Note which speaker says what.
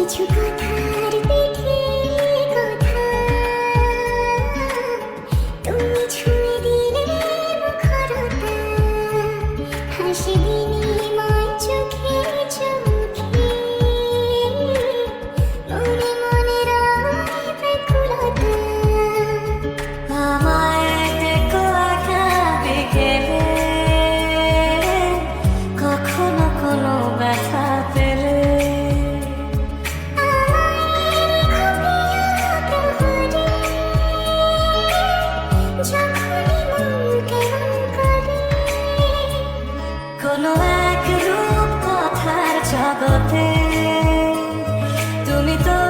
Speaker 1: কিছু কথার পিঠে কথা। তুমি ছুঁয়ে দিলে মুখরতা হাসি বিনিময়
Speaker 2: কোনো এক রূপ কথার জগতে। তুমি তো